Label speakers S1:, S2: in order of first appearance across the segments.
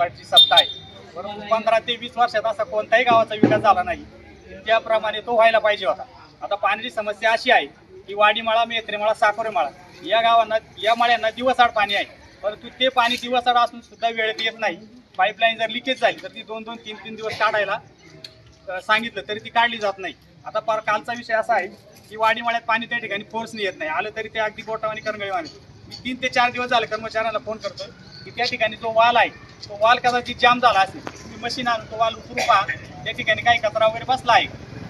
S1: पार्टीची सत्ता आहे. परंतु पंधरा ते वीस वर्षात असा कोणताही गावाचा विकास झाला नाही. त्याप्रमाणे तो व्हायला पाहिजे होता. आता पाण्याची समस्या अशी आहे की वाडीमाळा मेत्रेमाळा साकोरेमाळा या गावांना या माळ्यांना दिवसाआड पाणी आहे. परंतु ते पाणी दिवसाआड असून सुद्धा वेळेत येत नाही. पाईपलाईन जर लिकेज झाली तर ती दोन दोन तीन तीन दिवस काढायला सांगितलं तरी ती काढली जात नाही. आता पार कालचा विषय असा आहे की वाडीमाळ्यात पाणी त्या ठिकाणी फोर्सने येत नाही. आलं तरी ते अगदी बोटावानी करंगळीवाणी. मी तीन ते चार दिवस झाले कर्मचाऱ्यांना फोन करतो की त्या ठिकाणी जो वाल आहे तो वाल कदाचित जाम झाला असेल. तुम्ही मशीन आणून तो वाल उतरू पहा. त्या ठिकाणी काही कचरा वगैरे बसला आहे.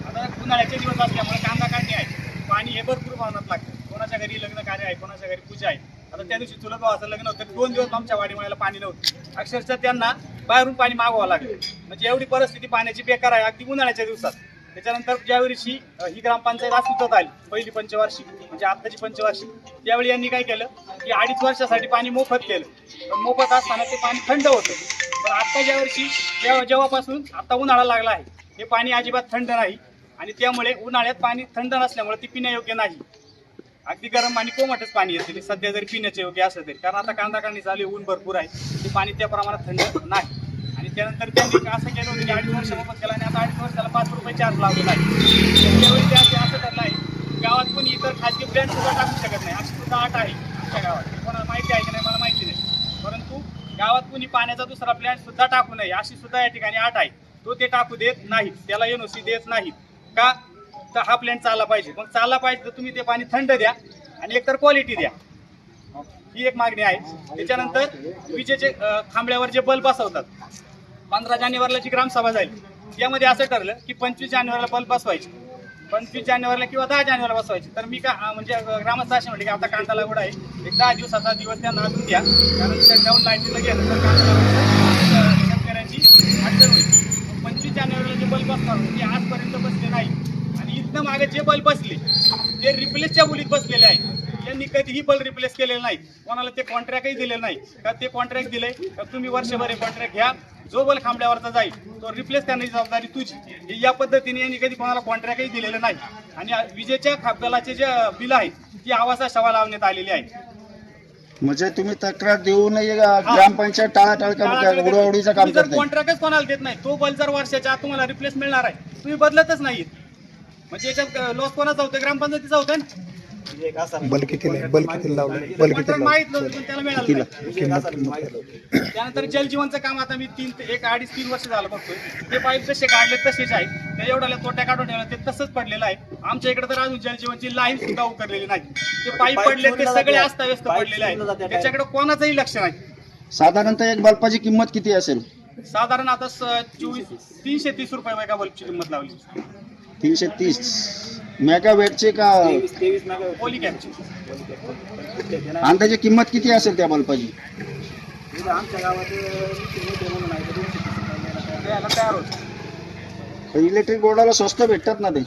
S1: आता उन्हाळ्याचे दिवस असल्यामुळे कांदा काढणे आहे पाणी हे भरपूर प्रमाणात लागतं. कोणाच्या घरी लग्न कार्य आहे कोणाच्या घरी पूजा आहे. आता त्या दिवशी चुलत भावाचं लग्न होतं. तर दोन दिवस आमच्या वाडीमाळ्याला पाणी नव्हतं. अक्षरशः त्यांना बाहेरून पाणी मागवावं लागलं. म्हणजे एवढी परिस्थिती पाण्याची बेकार आहे. अगदी उन्हाळ्याच्या दिवसात. त्याच्यानंतर ज्या वर्षी ही ग्रामपंचायत अस्तित्वात आली पहिली पंचवार्षिक म्हणजे आत्ताची पंचवार्षिक त्यावेळी यांनी काय केलं की अडीच वर्षासाठी पाणी मोफत केलं. पण मोफत असताना ते पाणी थंड होतं. पण आता ज्या वर्षी जेव्हा जेव्हापासून आता उन्हाळा लागला आहे हे पाणी अजिबात थंड नाही. आणि त्यामुळे उन्हाळ्यात पाणी थंड नसल्यामुळे ती पिण्यायोग्य नाही. अगदी गरम आणि कोमटच पाणी येते. सध्या जरी पिण्याचे योग्य असलं तरी. कारण आता कांदा कांदी चालू ऊन भरपूर आहे. ते पाणी त्या प्रमाणात थंड नाही. त्यानंतर त्यांनी असं केलं होतं की अडीच वर्ष मोफत केला आणि आता अडीच वर्षाला पाच रुपये चार्ज लावलेला आहे. त्यावेळी त्या असं ठरलं आहे गावात कोणी इतर खाजगी ब्रँड सुद्धा टाकू शकत नाही. अशी सुद्धा आठ आहे आमच्या गावात. कोणाला माहिती आहे की नाही मला माहिती नाही. परंतु गावात कोणी पाण्याचा दुसरा प्लॅन सुद्धा टाकू नये अशी सुद्धा या ठिकाणी आठ आहे. तो ते टाकू देत नाहीत. त्याला एनओसी देत नाहीत. का? तर हा प्लॅन चालला पाहिजे. मग चालला पाहिजे तर तुम्ही ते पाणी थंड द्या आणि एकतर क्वालिटी द्या. ही एक मागणी आहे. त्याच्यानंतर विजेचे खांबळ्यावर जे बल्ब बसवतात पंधरा जानेवारीला जी ग्रामसभा झाली त्यामध्ये असं ठरलं की पंचवीस जानेवारीला बल्ब बसवायचे. पंचवीस जानेवारीला किंवा दहा जानेवारीला बसवायचे. तर मी का म्हणजे ग्रामस्थ असे म्हटले की आता कांदा लागवड आहे. एक दहा दिवसाचा दिवस त्यांना अजून द्या. कारण शटडाऊन लाईटीला गेलं तर कांदा लागवड, शेतकऱ्यांची अडचण होईल. पंचवीस जानेवारीला जे बल्ब बसणार ते आजपर्यंत बसले नाही. आणि इथनं मागे जे बल्ब बसले ते रिप्लेसच्या बोलीत बसलेले आहेत त्यांनी कधीही बल्ब रिप्लेस केलेले नाही. कोणाला ते कॉन्ट्रॅक्टही दिलेलं नाही. का ते कॉन्ट्रॅक्ट दिले का तुम्ही वर्षभर कॉन्ट्रॅक्ट घ्या. जो बल्ब खांबल्यावरचा जाईल तो रिप्लेस करण्याची जबाबदारी तुझी. हे या पद्धतीने यांनी कधी कोणाला कॉन्ट्रॅक्टही दिलेलं नाही. आणि विजेच्या खांबलाचे जे बिल आहेत ती आवासा शवा लावण्यात आलेली आहे
S2: म्हणजे तुम्ही तक्रार देऊ नये ग्रामपंचायत टाळाटाळ का उडवाउडीचं काम
S1: कॉन्ट्रॅक्टच कोणाला देत नाही तो बल्ब जर वर्षाच्या आत तुम्हाला रिप्लेस मिळणार आहे तुम्ही बदलतच नाहीत. म्हणजे याच्यात लॉस कोणाचा होतं ग्रामपंचायतीचा होतं ना?
S3: बल किती बल किती लावलं. बल किती
S1: कॉन्ट्रॅक्ट माहीत नव्हतं पण त्याला मिळालं. नाही. त्यानंतर जलजीवनचं काम आता मी तीन ते एक अडीच तीन वर्ष झालं बघतोय. ते पाईप जसे काढले तसेच आहेत ते एवढ्या तोट्या काढून ठेवल्या ते तसंच पडलेलं आहे. आमच्या इकडे तर अजून जलजीवनची लाईन सुद्धा उतरलेली नाही. ते पाईप पडले ते सगळे अस्ताव्यस्त पडलेले आहेत. त्याच्याकडे कोणाचंही लक्ष नाही.
S2: साधारणतः एक बल्बाची किंमत किती असेल?
S1: साधारण आता स- चोवीस तीनशे तीस रुपये बल्बची किंमत लावली.
S2: तीनशे तीस. मेगावेटचे का?
S1: ओली कॅपची
S2: अंदाजे किंमत किती असेल त्या बल्बाची?
S1: आमच्या गावात द्यायला तयार होतं.
S2: इलेक्ट्रिक बोर्डाला स्वस्त भेटतात ना ते.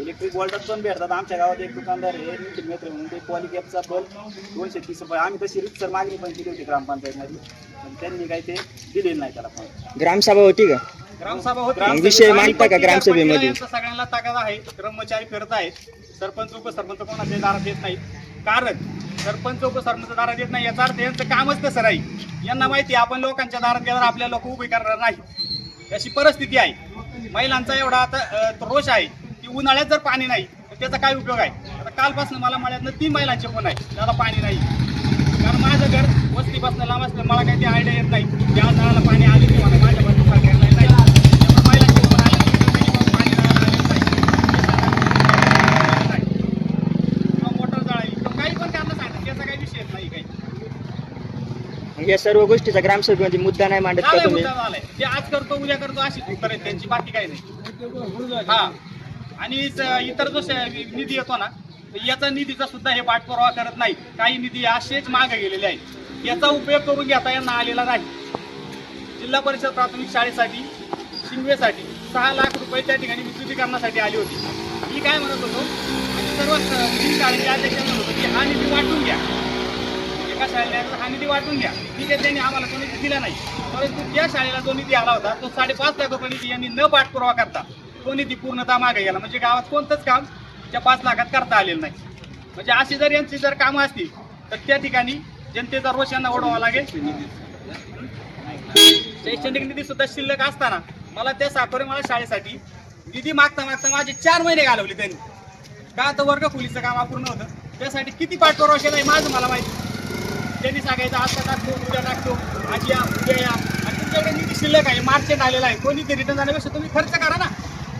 S4: इलेक्ट्रिक वॉल्टात पण भेटतात. आमच्या गावात एक दुकानदार आहे मेत्रे म्हणून ते पॉलिकॅपचा बल्ब दोनशे तीस रुपये. आम्ही तशी रितसर मागणी पण केली होती ग्रामपंचायतमध्ये. पण त्यांनी काही ते दिलेलं नाही त्याला पण.
S3: ग्रामसभा होती का?
S1: ग्रामसभा होती.
S3: विषय मांडता का ग्रामसभेमध्ये?
S1: सगळ्यांना ताकद आहे. कर्मचारी फिरत आहेत सरपंच उपसरपंच कोणाच्या दारात येत नाहीत. कारण सरपंच उपसरपंच दारात येत नाही याचा अर्थ यांचं कामच तसं राहील. यांना माहिती आपण लोकांच्या दारात गेल्यावर आपल्या लोक उभे करणार नाही. अशी परिस्थिती आहे. महिलांचा एवढा आता तो रोष आहे. की उन्हाळ्यात जर पाणी नाही तर त्याचा काय उपयोग आहे? आता कालपासून मला मळ्यातनं तीन महिलांचे फोन आहे त्याला पाणी नाही. कारण माझं घर वस्तीपासून लांब असलं मला काही ती आयडिया येत नाही. आज नळाला पाणी आले किंवा नाही, माझ्या बाजूला नाही नाही. त्यामुळे महिलांचे फोन आले की minimum पाणी नळाला आलेलं नाही. नाही. किंवा मोटर जळाली किंवा काही पण त्यांना सांगतात त्याचा काही विषय नाही काही
S3: या सर्व गोष्टीचा ग्रामसभेमध्ये मुद्दा नाही मांडत का तुम्ही?
S1: ते आज करतो उद्या करतो अशी उत्तर आहेत त्यांची बाकी काही नाही. हा. आणि इतर जो निधी येतो ना तर याचा निधीचा सुद्धा हे पाठपुरावा करत नाही काही निधी असेच मागे गेलेले आहेत. याचा उपयोग करून घेता यांना आलेला नाही. जिल्हा परिषद प्राथमिक शाळेसाठी शिंगवेसाठी सहा लाख रुपये त्या ठिकाणी विद्युतीकरणासाठी आली होती. मी काय म्हणत होतो आणि सर्व स- तीन शाळेचे अध्यक्ष म्हणत होतो की हा निधी वाटून घ्या. एका शाळेला हा निधी वाटून घ्या. ठीक आहे त्यांनी आम्हाला तो निधी दिला नाही. परंतु ज्या शाळेला जो निधी आला होता तो साडेपाच लाख रुपये निधी यांनी न पाठपुरावा करता तो निधी पूर्णतः मागे गेला. म्हणजे गावात कोणतंच काम त्या पाच लाखात करता आलेलं नाही. म्हणजे अशी जर यांची जर कामं असतील तर त्या ठिकाणी जनतेचा रोष यांना ओढवावा लागेल. शैक्षणिक निधी सुद्धा शिल्लक असताना मला त्या साकोरे मला शाळेसाठी निधी मागता मागता माझे चार महिने घालवले त्यांनी. का? तर वर्ग खोलीचं काम अपूर्ण होतं. त्यासाठी किती पाठपुरावा केला आहे माझं मला माहिती त्यांनी सांगायचं आता टाकतो उद्या टाकतो आज या उद्या या. आणि तुमच्याकडे निधी शिल्लक आहे मार्चेंट आलेला आहे. कोणी ते रिटर्न जाण्यापेक्षा तुम्ही खर्च करा ना.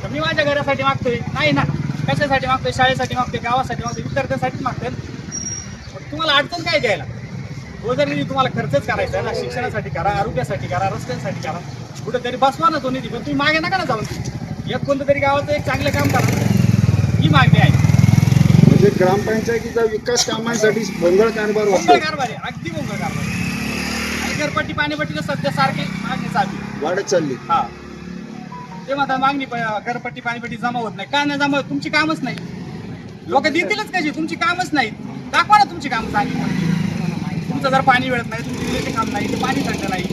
S1: तर मी माझ्या घरासाठी मागतोय. नाही ना. कशासाठी मागतोय? शाळेसाठी मागतोय? गावासाठी मागतोय? विद्यार्थ्यांसाठीच मागतोय? मग तुम्हाला अडचण काय द्यायला? तो जर निधी तुम्हाला खर्चच करायचा आहे ना शिक्षणासाठी करा आरोग्यासाठी करा रस्त्यांसाठी करा. कुठंतरी बसवा ना तो निधी पण तुम्ही मागे नका ना जाऊन. एक कोणतं तरी गावाचं एक चांगलं काम करा. ही मागणी आहे.
S2: म्हणजे ग्रामपंचायतीचा विकास कामांसाठी भोंगळ कारभार होतो
S1: कारभार आहे अगदी बोंगळ कारभार आहे. आणि घरपट्टी पाणीपट्टीला सध्या सारखे मागणी चालू आहे.
S2: वाढत चालली.
S1: हा. ते म्हणतात मागणी प- घरपट्टी पाणीपट्टी जमा होत नाही. का नाही जमा होत? तुमची कामच नाही. लोक देतीलच कशी? तुमची कामच नाहीत दाखवा ना तुमची कामं चांगली कोणती. तुमचं जर पाणी मिळत नाही तुमची काम नाही ते पाणी थंड नाही.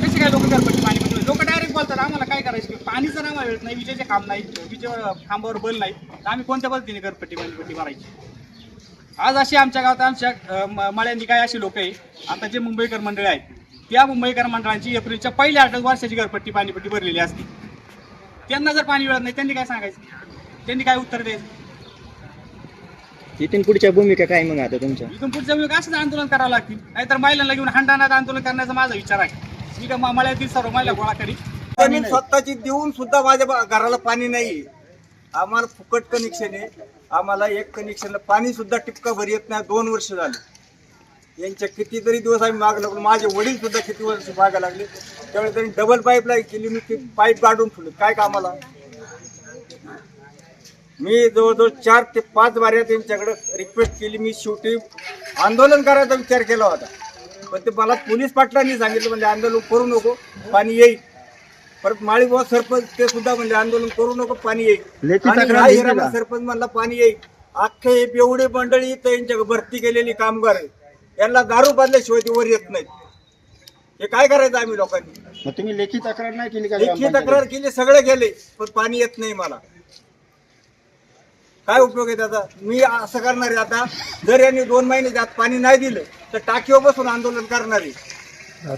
S1: कसे काय लोक घरपट्टी पाणीपट्टी लोक डायरेक्ट बोलतात आम्हाला काय करायचं पाणी जर आम्हाला नाही विजेचे काम नाही विजेवर खांबावर बल नाही तर आम्ही कोणत्या पद्धतीने घरपट्टी पाणीपट्टी मारायची? आज अशी आमच्या गावात आमच्या मळ्यांनी काय अशी लोक आहे आता जे मुंबईकर मंडळी आहेत त्या मुंबईकर मंडळांची एप्रिलच्या पहिल्या आठ वर्षाची घरपट्टी पाणीपट्टी भरलेली असते. त्यांना जर पाणी मिळत नाही त्यांनी काय सांगायचं? त्यांनी काय उत्तर द्यायचं?
S3: इथून पुढच्या भूमिका काय मग आता तुमच्या?
S1: इथून पुढच्या वेळी असंच आंदोलन करावं लागतील. नाहीतर महिलांना घेऊन हंडाणात आंदोलन करण्याचा माझा विचार आहे. मी का मळ्यातील सर्व महिला गोळा करी
S5: जमीन स्वतःची देऊन सुद्धा माझ्या घराला पाणी नाही. आम्हाला फुकट कनेक्शन आहे. आम्हाला एक कनेक्शनला पाणी सुद्धा टिपका भर येत नाही. दोन वर्ष झाले. यांच्या कितीतरी दिवस आम्ही माग लागलो. माझे वडील सुद्धा किती वर्ष मागे लागले. त्यावेळी त्यांनी डबल पाईपलाईन केली. मी ती पाईप काढून ठेवली. काय कामाला? मी जवळजवळ चार ते पाच बाऱ्या त्यांच्याकडे रिक्वेस्ट केली. मी शेवटी आंदोलन करायचा विचार केला होता. पण ते मला पोलीस पाटलांनी सांगितलं म्हणजे आंदोलन करू नको. पाणी येईल. परत माळीबाबा सरपंच ते सुद्धा म्हणजे आंदोलन करू नको पाणी येईल.
S2: लेखी
S5: आणि
S2: तक्रार
S5: हा
S2: दिली
S5: हिरामण
S2: का?
S5: सरपंच म्हणला पाणी येईल. अख्खे हे एवढे मंडळी इथं यांच्या भरती केलेली कामगार आहे. यांना दारू बांधल्याशिवाय ते वर येत नाहीत. हे काय करायचं आम्ही लोकांनी?
S2: मग तुम्ही लेखी तक्रार नाही केली का
S5: लेखी? तक्रार केली सगळे गेले पण पाणी येत नाही मला. काय उपयोग आहे त्याचा? मी असं करणार आहे आता. जर यांनी दोन महिने त्यात पाणी नाही दिलं तर टाकीवर बसून आंदोलन करणार आहे.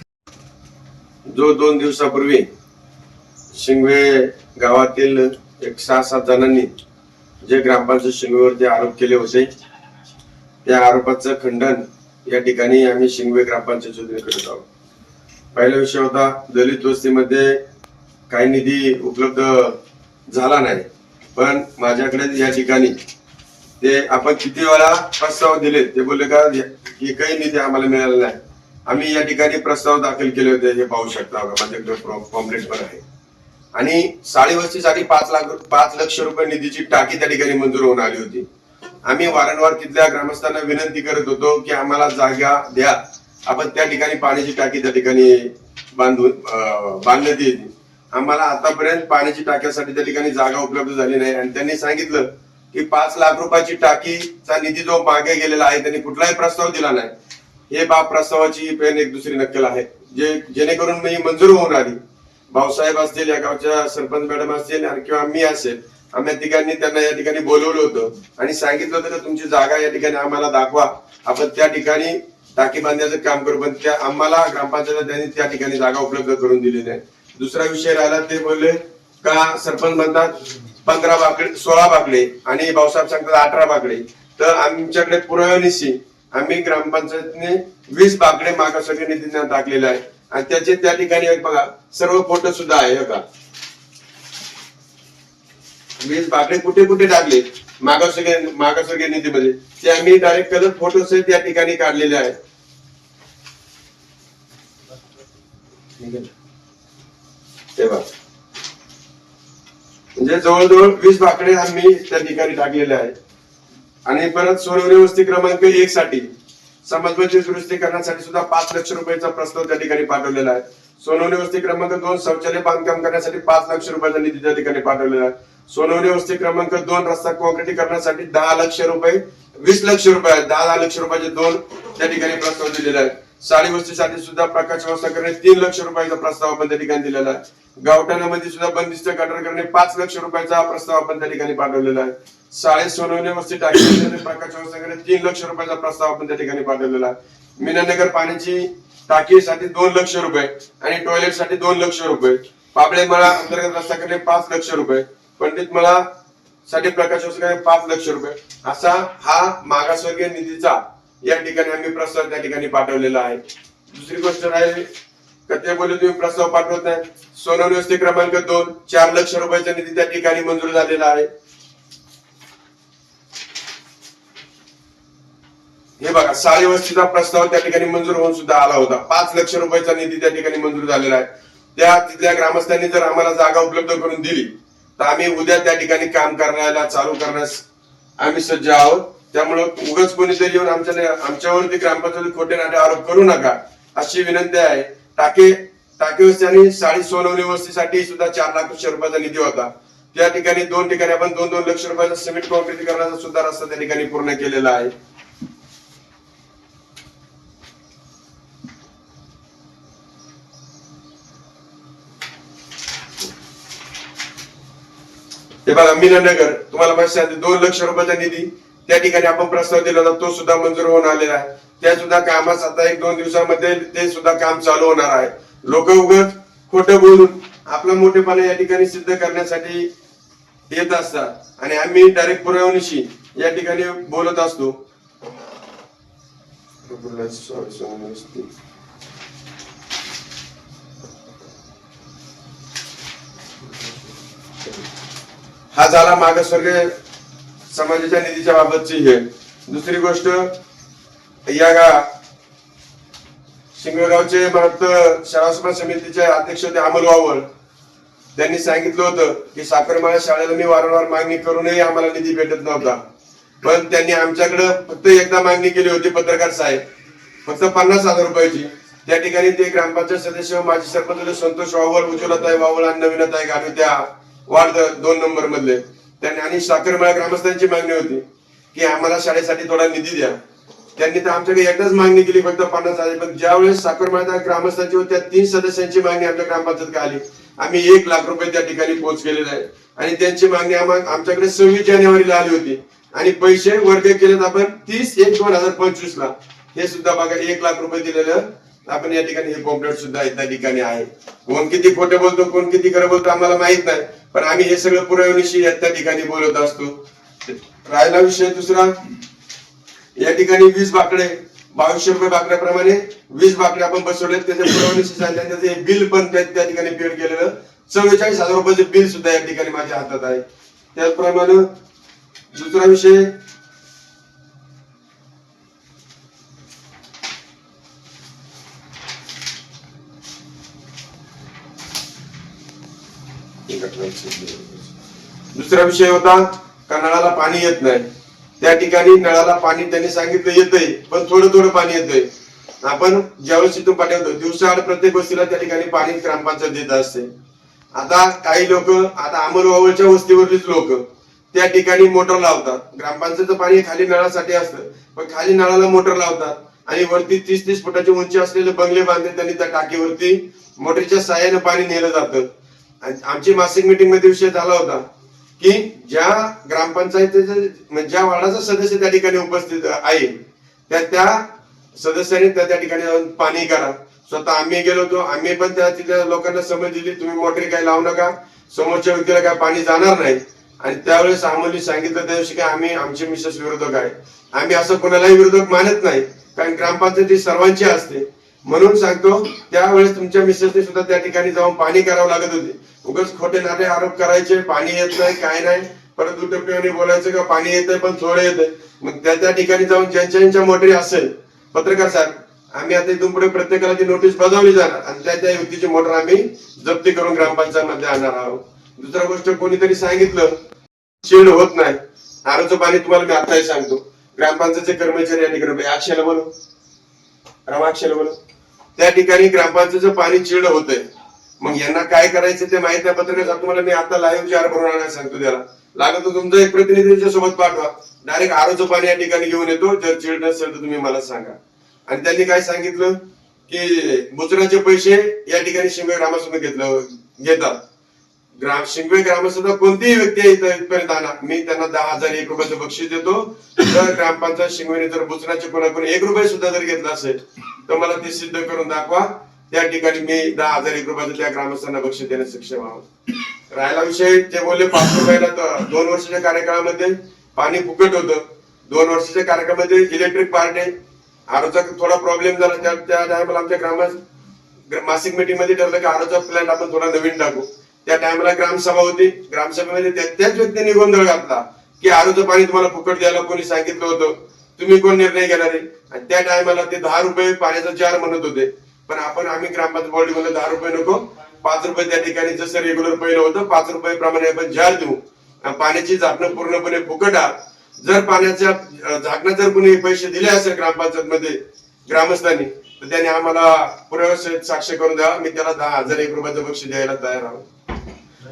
S6: जो दोन दिवसापूर्वी शिंगवे गावातील एक सहा सात जणांनी जे ग्रामपंचायत शिंगवेवरती आरोप केले होते त्या आरोपाचं खंडन या ठिकाणी आम्ही शिंगवे ग्रामपंचायत वतीने करत आहोत. पहिला विषय होता दलित वस्तीमध्ये काही निधी उपलब्ध झाला नाही पण माझ्याकडे या ठिकाणी ते आपण किती वेळा प्रस्ताव दिले ते बोलले का एकही निधी आम्हाला मिळाला नाही. आम्ही या ठिकाणी प्रस्ताव दाखल केले होते हे पाहू शकता माझ्याकडे कॉम्प्लेट पण आहे. आणि साडी वस्तीसाठी पाच लाख पाच लक्ष रुपये निधीची टाकी त्या ठिकाणी मंजूर होऊन आली होती. आम्ही वारंवार तिथल्या ग्रामस्थांना विनंती करत होतो की आम्हाला जागा द्या. आपण त्या ठिकाणी पाण्याची टाकी त्या ठिकाणी बांधून बांधण्यात येते आम्हाला आतापर्यंत पाण्याची टाक्यासाठी त्या ठिकाणी जागा उपलब्ध झाली नाही. आणि त्यांनी सांगितलं की पाच लाख रुपयाची टाकीचा निधी जो मागे गेलेला आहे त्यांनी कुठलाही प्रस्ताव दिला नाही. हे बाब प्रस्तावाची पेन एक दुसरी नक्कल आहे. जे जेणेकरून मी मंजूर होऊन आली. भाऊसाहेब असतील या गावच्या सरपंच मॅडम असतील किंवा मी असेल आम्ही तिघांनी त्यांना या ठिकाणी बोलवलं होतं. आणि सांगितलं होतं की तुमची जागा या ठिकाणी आम्हाला दाखवा. आपण त्या ठिकाणी टाकी बांधण्याचं काम करू पण त्या आम्हाला ग्रामपंचायत त्यांनी त्या ठिकाणी जागा उपलब्ध करून दिली नाही. दुसरा विषय राहिला ते बोलले का सरपंच म्हणतात पंधरा बाकडे सोळा बाकडे आणि भाऊसाहेब सांगतात अठरा बाकडे. तर आमच्याकडे पुराव्यानिशी आम्ही ग्रामपंचायतने वीस बाकडे मागासाठी निधींना टाकलेला आहे आणि त्याचे त्या ठिकाणी बघा सर्व फोटो सुद्धा आहे बघा. का वीस बाकडे कुठे कुठे टाकले? मागासवर्गीय मागासवर्गीय निधीमध्ये ते आम्ही डायरेक्ट कलर फोटो सहित त्या ठिकाणी काढलेले आहेत. ते बघा. म्हणजे जवळजवळ वीस बाकडे आम्ही त्या ठिकाणी टाकलेले आहेत. आणि परत सोनवणे वस्ती क्रमांक एक साठी समाजमध्ये दुरुस्ती करण्यासाठी सुद्धा पाच लक्ष रुपयाचा प्रस्ताव त्या ठिकाणी पाठवलेला आहे. सोनवणे वस्ती क्रमांक दोन शौचालय बांधकाम करण्यासाठी पाच लक्ष रुपयाचा निधी त्या ठिकाणी पाठवलेला आहे. सोनवणे वस्ती क्रमांक दोन रस्ता कॉन्क्रिटीकरणासाठी दहा लक्ष रुपये वीस लक्ष रुपये दहा दहा लक्ष रुपयाचे दोन त्या ठिकाणी प्रस्ताव दिलेले आहेत. साडी वस्तीसाठी सुद्धा प्रकाश व्यवस्था करणे तीन लक्ष रुपयाचा प्रस्ताव आपण त्या ठिकाणी दिलेला आहे. गावठाणामध्ये सुद्धा बंदिस्त गटर करणे पाच लक्ष रुपयाचा प्रस्ताव आपण त्या ठिकाणी पाठवलेला आहे. शाळेत सोनवणे वस्ती टाकी प्रकाश व्यवस्था तीन लक्ष रुपयाचा प्रस्ताव आपण त्या ठिकाणी पाठवलेला आहे. मीनानगर पाण्याची टाकीसाठी दोन लक्ष रुपये आणि टॉयलेटसाठी दोन लक्ष रुपये. पाबळे मळा अंतर्गत रस्ता करणे पाच लक्ष रुपये. पंडित मळा साठी प्रकाश करणे पाच लक्ष रुपये. असा हा मागासवर्गीय निधीचा या ठिकाणी आम्ही प्रस्ताव त्या ठिकाणी पाठवलेला आहे. दुसरी गोष्ट राहिली का ते बोलले तुम्ही? प्रस्ताव पाठवत नाही. सोनवणी वस्ती क्रमांक दोन चार लक्ष रुपयाचा निधी त्या ठिकाणी मंजूर झालेला आहे. हे बघा साळी वस्तीचा प्रस्ताव त्या ठिकाणी मंजूर होऊन सुद्धा आला होता. पाच लक्ष रुपयाचा निधी त्या ठिकाणी मंजूर झालेला आहे. त्या तिथल्या ग्रामस्थांनी जर आम्हाला जागा उपलब्ध करून दिली तर आम्ही उद्या त्या ठिकाणी काम करण्याला चालू करण्यास आम्ही सज्ज आहोत. त्यामुळं उगाच कोणीतरी येऊन आमच्या आमच्यावरती ग्रामपंचायत खोटे नाटे आरोप करू नका अशी विनंती आहे. टाके टाके वस्ती साडी सोनवणी वस्तीसाठी सुद्धा चार लाख रुपयाचा निधी होता. त्या ठिकाणी दोन ठिकाणी आपण दोन दोन लक्ष रुपयाचा सिमेंट कॉन्क्रीटीकरणाचा सुद्धा रस्ता त्या ठिकाणी पूर्ण केलेला आहे. हे बघा मीनानगर तुम्हाला माहिती सांगते दोन लक्ष रुपयाचा निधी त्या ठिकाणी आपण प्रस्ताव दिला होता तो सुद्धा मंजूर होऊन आलेला आहे. त्या सुद्धा कामास आता एक दोन दिवसामध्ये ते सुद्धा काम चालू होणार आहे. लोक उगत खोटं बोलून आपला मोठेपणा या ठिकाणी सिद्ध करण्यासाठी येत असतात. आणि आम्ही डायरेक्ट पुरवणीशी या ठिकाणी बोलत असतो. हा झाला मागासवर्गीय समाजाच्या निधीच्या बाबतची हे. दुसरी गोष्ट या गा शिंगळगावचे भक्त शाळा सभा समितीचे अध्यक्ष होते अमोल वावळ. त्यांनी सांगितलं होतं की साखरमाळा शाळेला मी वारंवार मागणी करूनही आम्हाला निधी भेटत नव्हता. पण त्यांनी आमच्याकडे फक्त एकदा मागणी केली होती पत्रकार साहेब. फक्त पन्नास हजार रुपयाची. त्या ठिकाणी ते ग्रामपंचायत सदस्य माजी सरपंच संतोष वावळ उज्ज्वलताई वावळ आणि नवीनताई गाणी त्या वार्ड दोन नंबर मधले त्या आणि साखरमाळा ग्रामस्थांची मागणी होती की आम्हाला शाळेसाठी थोडा निधी द्या. त्यांनी तर आमच्याकडे एकदाच मागणी केली फक्त पन्नास हजार. पण ज्यावेळेस साखरमाळा ग्रामस्थांची होती त्या तीन सदस्यांची मागणी आमच्या ग्रामपंचायत आली. आम्ही एक लाख रुपये त्या ठिकाणी पोहोच केलेला आहे. आणि त्यांची मागणी आम्हा- आमच्याकडे सव्वीस जानेवारीला आली होती. आणि पैसे वर्ग केलेत आपण तीस एक दोन हजार पंचवीस ला हे सुद्धा बघा एक लाख रुपये दिलेलं आपण या ठिकाणी हे पॉम्पलेट सुद्धा त्या ठिकाणी आहे. कोण किती खोटे बोलतो कोण किती खरं बोलतो आम्हाला माहीत नाही. पण आम्ही हे सगळं पुराविषयी त्या ठिकाणी बोलत असतो. राहिला विषय दुसरा? या ठिकाणी वीस बाकडे बावीसशे रुपये बाकड्याप्रमाणे वीस बाकडे आपण बसवले त्याच्या पुरवणीशी सांगितलं त्याचं हे बिल पण त्या त्या ठिकाणी पेड केलेलं. चव्वेचाळीस हजार रुपयाचं बिल सुद्धा या ठिकाणी माझ्या हातात आहे. त्याचप्रमाणे दुसरा विषय दुसरा विषय होता. का नळाला पाणी येत नाही. त्या ठिकाणी नळाला पाणी त्यांनी सांगितलं येतंय पण थोडं थोडं पाणी येतंय. आपण ज्यावेळेस तिथून पाठवतो दिवसाआड प्रत्येक वस्तीला त्या ठिकाणी पाणी ग्रामपंचायत देत असते. आता काही लोक आता अमरवावळच्या वस्तीवरलीच लोक त्या ठिकाणी मोटर लावतात. ग्रामपंचायतचं पाणी खाली नळासाठी असतं पण खाली नळाला मोटर लावतात. आणि वरती तीस तीस फुटाची उंची असलेले बंगले बांधले त्यांनी त्या टाकीवरती. मोटरच्या साह्याने पाणी नेलं जातं. आमची मासिक मीटिंगमध्ये विषय झाला होता. की ज्या ग्रामपंचायतीचे म्हणजे ज्या वार्डाचा सदस्य त्या ठिकाणी उपस्थित आहे त्या त्या सदस्यांनी त्या त्या ठिकाणी जाऊन पाणी करा स्वतः आम्ही गेलो होतो आम्ही पण त्या तिथल्या लोकांना समज दिली तुम्ही मोटरी काही लावू नका समोरच्या व्यक्तीला काय पाणी जाणार नाही. आणि त्यावेळेस आम्हाला सांगितलं त्या दिवशी की आम्ही आमचे मिसेस विरोधक आहे. आम्ही असं कोणालाही विरोधक मानत नाही कारण ग्रामपंचायती सर्वांची असते. म्हणून सांगतो त्यावेळेस तुमच्या मिसेसने सुद्धा त्या ठिकाणी जाऊन पाणी करावं लागत होते. उगाच खोटे नाटे आरोप करायचे पाणी येत नाही काय नाही. परत दुटप्पीने बोलायचं का पाणी येतंय पण थोडं येतंय. मग त्या त्या ठिकाणी जाऊन ज्यांच्या ज्यांच्या मोटरी असेल पत्रकार साहेब आम्ही आता इथून पुढे प्रत्येकाला ती नोटीस बजावली जाणार. आणि त्या त्या व्यक्तीची मोटर आम्ही जप्ती करून ग्रामपंचायत मध्ये आणणार आहोत. दुसरा गोष्ट कोणीतरी सांगितलं चीड होत नाही. आरोचं पाणी तुम्हाला मी आताही सांगतो. ग्रामपंचायतचे कर्मचारी या ठिकाणी अक्षयला बोलू रामाक्षयला बोलू त्या ठिकाणी ग्रामपंचायतचं पाणी चिड होतंय. मग यांना काय करायचं ते माहिती आहे पत्रकार तुम्हाला मी आता लाईव्ह चार भरून सांगतो त्याला. लागत तुमचं एक प्रतिनिधी सोबत पाठवा. डायरेक्ट आरोचं पाणी या ठिकाणी घेऊन येतो. जर चिड नसेल तर तुम्ही मला सांगा. आणि त्यांनी काय सांगितलं? की बुचराचे पैसे या ठिकाणी शिंगवे ग्रामसभेत घेतलं घेतात. ग्राम शिंगवे ग्रामस्थ कोणतीही व्यक्ती आहे इथपर्यंत आणा. मी त्यांना दहा हजार एक रुपयाचं बक्षीस देतो. जर ग्रामपंचायत शिंगवेने जर बुचराचे कोणाकडून एक रुपये सुद्धा जर घेतला असेल तर मला ते सिद्ध करून दाखवा. त्या ठिकाणी मी दहा हजार एक रुपयाचं त्या ग्रामस्थांना बक्षीस देण्यास सक्षम आहोत. राहिला विषय जे बोलले पाच रुपयाला तर दोन वर्षाच्या कार्यकाळामध्ये पाणी फुकट होतं. दोन वर्षाच्या कार्यकाळामध्ये इलेक्ट्रिक पार्टे आरोचा थोडा प्रॉब्लेम झाला त्या त्या टायमाला आमच्या ग्राम मासिक मीटिंगमध्ये ठरलं की आरोचा प्लॅन आपण थोडा नवीन टाकू. त्या टायमाला ग्रामसभा होती. ग्रामसभेमध्ये त्याच व्यक्तीने गोंधळ घातला की आरोचं पाणी तुम्हाला फुकट द्यायला कोणी सांगितलं होतं. तुम्ही कोण निर्णय घेणार आहे? आणि त्या टायमाला ते दहा रुपये पाण्याचा चार म्हणत होते. पण आपण आम्ही ग्रामपंचायत बॉडी म्हणलं दहा रुपये नको पाच रुपये त्या ठिकाणी जसं रेग्युलर पहिलं होतं पाच रुपये प्रमाणे आपण जार देऊ. पाण्याची झाकणं पूर्णपणे फुकट जर पाण्याच्या झाकणं जर कोणी पैसे दिले असेल ग्रामपंचायत मध्ये ग्रामस्थांनी तर त्याने आम्हाला पुराव्यासहित साक्ष करून द्यावा मी त्याला दहा हजार एक रुपयाचं बक्षीस द्यायला तयार आहोत.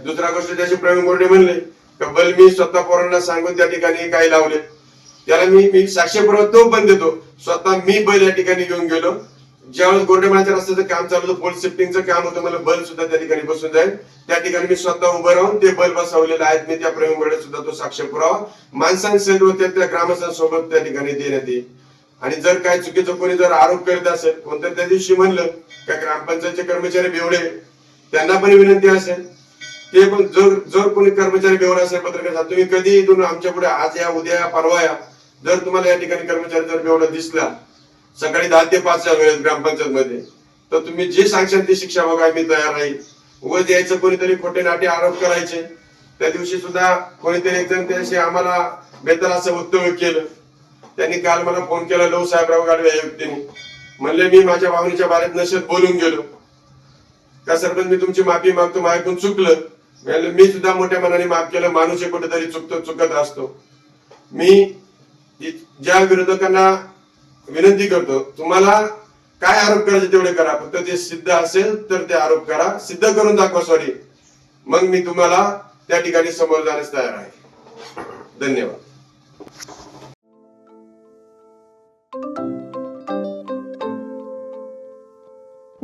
S6: दुसरा गोष्ट त्याचे प्रवीण बोर्डे म्हणले का बल मी स्वतः पोरांना सांगून त्या ठिकाणी काही लावले. त्याला मी मी साक्ष तो पण देतो. स्वतः मी बैल या ठिकाणी घेऊन गेलो. ज्यावेळेस गोरेमाळ्याच्या रस्त्याचं काम चालू होतं पोल शिफ्टिंगचं काम होतं मला बल्ब सुद्धा त्या ठिकाणी बसून जाईल. त्या ठिकाणी मी स्वतः उभं राहून ते बल बसवलेले आहेत. मी त्या प्रवीण सुद्धा तो साक्ष पुरावा माणसांसहित त्या ग्रामस्थांसोबत त्या ठिकाणी देण्यात येईल. आणि जर काय चुकीचं कोणी जर आरोप करीत असेल कोणत्या त्या दिवशी म्हणलं का ग्रामपंचायतचे कर्मचारी बेवडे त्यांना पण विनंती असेल. ते पण जर जर कोणी कर्मचारी बेवडा असेल पत्रकार तुम्ही कधी इथून आमच्या पुढे आज या उद्या या परवा या जर तुम्हाला या ठिकाणी कर्मचारी जर बेवडा दिसला सकाळी दहा ते पाचच्या वेळेत ग्रामपंचायत मध्ये तर तुम्ही जे सांगशाल ती शिक्षा बघा मी तयार राहील उगाच यायचं कोणीतरी खोटे नाटे आरोप करायचे. त्या दिवशी सुद्धा कोणीतरी एक त्याशी आम्हाला बेताल असं वक्तव्य केलं. त्यांनी काल मला फोन केला लव साहेबराव गाडवे या व्यक्तीने. म्हणले मी माझ्या भावनेच्या बारेत नशेत बोलून गेलो. का सरपंच मी तुमची माफी मागतो माझ्याकडून चुकलं. मी म्हणलं, मी सुद्धा मोठ्या मनाने माफ केलं माणूस हे कुठेतरी चुकतो चुकत असतो. मी ज्या विरोधकांना विनंती करतो तुम्हाला काय आरोप करायचे तेवढे करा. फक्त ते सिद्ध असेल तर ते आरोप करा. सिद्ध करून दाखवा सॉरी मग मी तुम्हाला त्या ठिकाणी समोर जाण्यास तयार आहे. धन्यवाद.